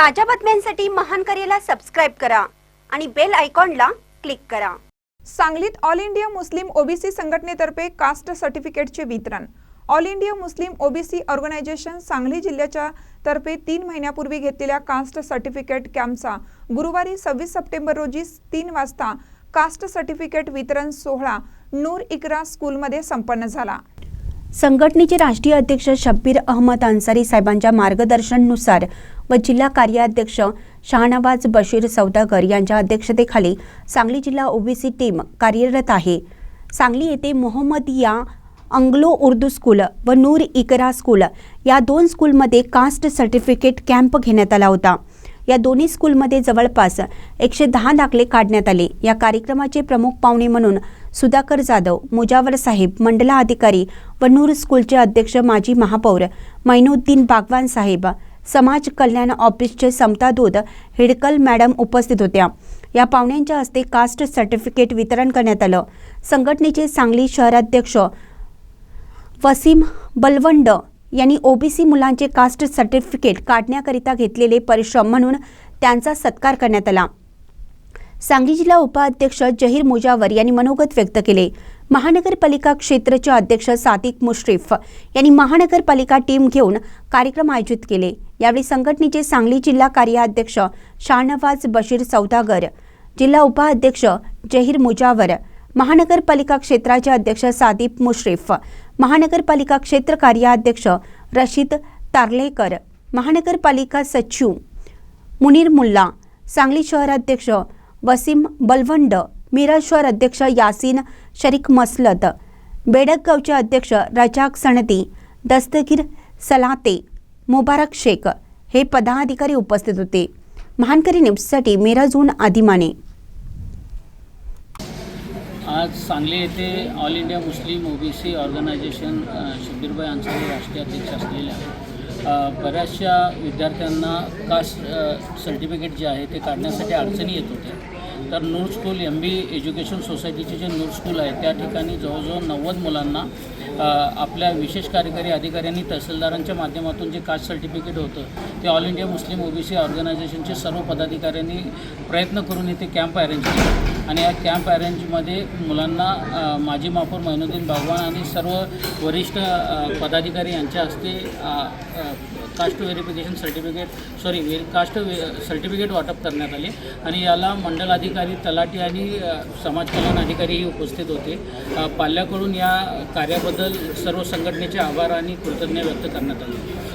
ताज्या बातम्यांसाठी महान करेला सबस्क्राईब करा आणि बेल आयकॉनला क्लिक करा. सांगलीत ऑल इंडिया मुस्लिम ओबीसी संघटनेतर्फे कास्ट सर्टिफिकेटचे वितरण. All India Muslim OBC organisation Sangli जिल्ह्याच्या तर्फे तीन महिन्यापूर्वी घेतलेल्या कास्ट सर्टिफिकेट कॅम्पचा गुरुवारी सव्वीस सप्टेंबर रोजी तीन वाजता कास्ट सर्टिफिकेट वितरण सोहळा नूर इकरा स्कूलमध्ये संपन्न झाला. संघटनेचे राष्ट्रीय अध्यक्ष शब्बीर अहमद अन्सारी साहेबांच्या मार्गदर्शनानुसार व जिल्हा कार्याध्यक्ष शहानवाज बशीर सौदागर यांच्या अध्यक्षतेखाली सांगली जिल्हा ओबीसी टीम कार्यरत आहे. सांगली येथे मोहम्मदिया अंग्लो उर्दू स्कूल व नूर इकरा स्कूल या दोन स्कूलमध्ये कास्ट सर्टिफिकेट कॅम्प घेण्यात आला होता. या दोन्ही स्कूलमध्ये जवळपास एकशे दहा दाखले काढण्यात आले. या कार्यक्रमाचे प्रमुख पाहुणे म्हणून सुधाकर जाधव मुजावर साहेब मंडला अधिकारी व नूर स्कूलचे अध्यक्ष माजी महापौर मैनुद्दीन बागवान साहेब समाज कल्याण ऑफिसचे समता दूध हिडकल मॅडम उपस्थित होत्या. या पाहुण्यांच्या हस्ते कास्ट सर्टिफिकेट वितरण करण्यात आलं. संघटनेचे सांगली शहराध्यक्ष वसीम बलवंड यांनी ओबीसी मुलांचे कास्ट सर्टिफिकेट काढण्याकरिता घेतलेले परिश्रम म्हणून त्यांचा सत्कार करण्यात आला. सांगली जिल्हा उपाध्यक्ष जहीर मुजावर यांनी मनोगत व्यक्त केले. महानगरपालिका क्षेत्रचे अध्यक्ष सातिक मुश्रीफ यांनी महानगरपालिका टीम घेऊन कार्यक्रम आयोजित केले. यावेळी संघटनेचे सांगली जिल्हा कार्याध्यक्ष शाहनवाज बशीर सौदागर जिल्हा उपाध्यक्ष जहीर मुजावर महानगरपालिका क्षेत्राचे अध्यक्ष सादिप मुश्रीफ महानगरपालिका क्षेत्र कार्याध्यक्ष रशीद तारलेकर महानगरपालिका सचिव मुनीर मुल्ला सांगली शहराध्यक्ष वसीम बलवंड मिरज शहर अध्यक्ष यासीन शरीक मसलत बेडकगावचे अध्यक्ष रजाक सणती दस्तगीर सलाते मुबारक शेख हे पदाधिकारी उपस्थित होते. महानकरी न्यूजसाठी मिरजहून आदिमाने. आज सांगली येथे all India Muslim OBC organisation अ, शब्बीरभाई अन्सारी राष्ट्रीय अध्यक्ष असलेल्या बऱ्याचशा विद्यार्थ्यांना कास्ट सर्टिफिकेट जे आहे ते काढण्यासाठी अडचणी येत होत्या. तर Noor school M B education सोसायटीचे जे नूर स्कूल आहे त्या ठिकाणी जवळजवळ नव्वद मुलांना आपल्या विशेष कार्यकारी अधिकाऱ्यांनी तहसीलदारांच्या माध्यमातून जे कास्ट सर्टिफिकेट होतं ते ऑल इंडिया मुस्लिम ओबीसी ऑर्गनायझेशनचे सर्व पदाधिकाऱ्यांनी प्रयत्न करून इथे कॅम्प अरेंज केले. आणि या कॅम्प अरेंजमध्ये मुलांना माजी महापौर मैनुद्दीन बागवान आणि सर्व वरिष्ठ पदाधिकारी यांच्या हस्ते कास्ट व्हेरिफिकेशन सर्टिफिकेट सॉरी वे कास्ट वे- सर्टिफिकेट वाटप करण्यात आले. आणि याला मंडल अधिकारी तलाठी आणि समाज कल्याण अधिकारीही उपस्थित होते. पाल्याकडून या कार्याबद्दल सर्व संघटनेचे आभार आणि कृतज्ञ व्यक्त करण्यात आले.